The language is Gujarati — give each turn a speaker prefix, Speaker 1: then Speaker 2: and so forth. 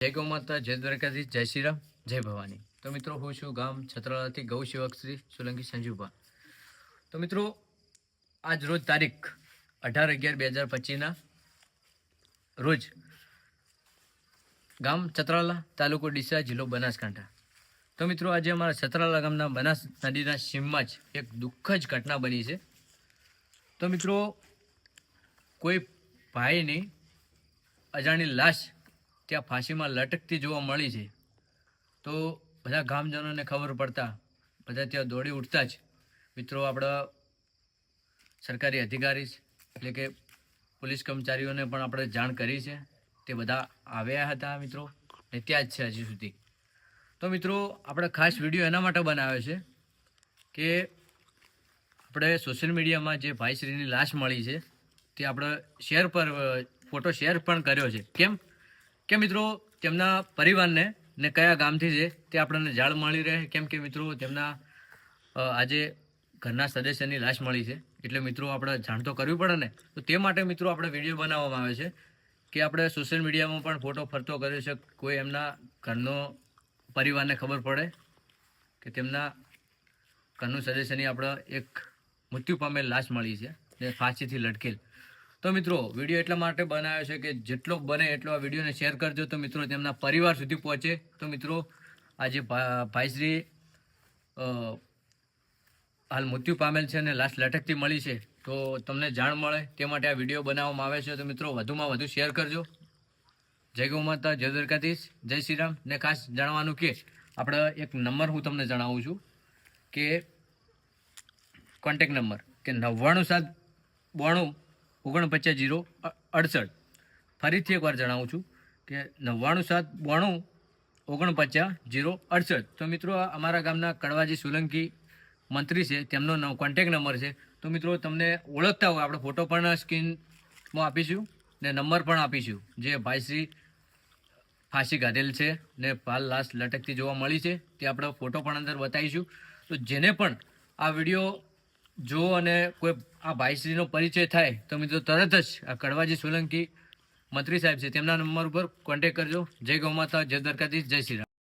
Speaker 1: જય ગૌ માતા, જય દ્વારકાધીશ, જય શ્રી રામ, જય ભવાની. તો મિત્રો, હું છું ગામ છત્રાલાથી ગૌ સેવક શ્રી સોલંકી સંજીવભા. તો મિત્રો, આજ રોજ તારીખ અઢાર અગિયાર બે હજાર પચીસના રોજ ગામ છત્રાલા તાલુકો ડીસા જિલ્લો બનાસકાંઠા. તો મિત્રો, આજે અમારા છત્રાલા ગામના બનાસ નદીના સીમમાં જ એક દુઃખદ ઘટના બની છે. તો મિત્રો, કોઈ ભાઈની અજાણી લાશ ત્યાં ફાંસીમાં લટકતી જોવા મળી છે. તો બધા ગામજનોને ખબર પડતા, બધા ત્યાં દોડી ઉઠતા જ. મિત્રો, આપણા સરકારી અધિકારી એટલે કે પોલીસ કર્મચારીઓને પણ આપણે જાણ કરી છે. તે બધા આવ્યા હતા, મિત્રો, ને ત્યાં જ છે હજી સુધી. તો મિત્રો, આપણે ખાસ વીડિયો એના માટે બનાવ્યો છે કે આપણે સોશિયલ મીડિયામાં જે ભાઈશ્રીની લાશ મળી છે, તે આપણે શેર પર ફોટો શેર પણ કર્યો છે. કેમ? કે મિત્રો, તેમના પરિવારને ને કયા ગામથી છે તે આપણને જાળ મળી રહે. કેમ કે મિત્રો, તેમના આજે ઘરના સદસ્યની લાશ મળી છે. એટલે મિત્રો, આપણે જાણ તો કરવી પડે ને. તો તે માટે મિત્રો, આપણે વીડિયો બનાવવામાં આવે છે કે આપણે સોશિયલ મીડિયામાં પણ ફોટો ફરતો કર્યો છે. કોઈ એમના ઘરનો પરિવારને ખબર પડે કે તેમના ઘરનું સદસ્યની આપણે એક મૃત્યુ પામેલ લાશ મળી છે. ને ફાંસીથી લટકેલ તો મિત્રો, વીડિયો એટલા માટે બનાવ્યો છે કે જેટલો બને એટલો આ વિડીયોને શેર કરજો. તો મિત્રો, તેમના પરિવાર સુધી પહોંચે. તો મિત્રો, આજે ભાઈશ્રી હાલ મૃત્યુ પામેલ છે અને લાશ લટકતી મળી છે. તો તમને જાણ મળે તે માટે આ વીડિયો બનાવવામાં આવે છે. તો મિત્રો, વધુમાં વધુ શેર કરજો. જય ગૌ માતા, જય દ્વારકાધીશ, જય શ્રી રામ. ને ખાસ જાણવાનું કે આપણે એક નંબર હું તમને જણાવું છું કે કોન્ટેક નંબર કે નવ્વાણું સાત બોણું ઓગણપચાસ જીરો અડસઠ. ફરીથી એકવાર જણાવું છું કે નવ્વાણું સાત બોણું ઓગણપચાસ જીરો અડસઠ. તો મિત્રો અમારા ગામના કડવાજી સોલંકી મંત્રી છે, તેમનો કોન્ટેક નંબર છે. તો મિત્રો, તમને ઓળખતા હોય, આપણે ફોટો પણ સ્ક્રીનમાં આપીશું ને નંબર પણ આપીશું. જે ભાઈશ્રી ફાંસી કાઢેલ છે ને પાલ લાશ લટકતી જોવા મળી છે, તે આપણે ફોટો પણ અંદર બતાવીશું. તો જેને પણ આ વીડિયો જો અને કોઈ આ ભાઈશ્રીનો પરિચય થાય, તો મિત્રો તરત જ આ કડવાજી સોલંકી મંત્રી સાહેબ છે, તેમના નંબર ઉપર કોન્ટેક કરજો. જય ગૌ માતા, જય દ્વારકાધીશ, જય શ્રી રામ.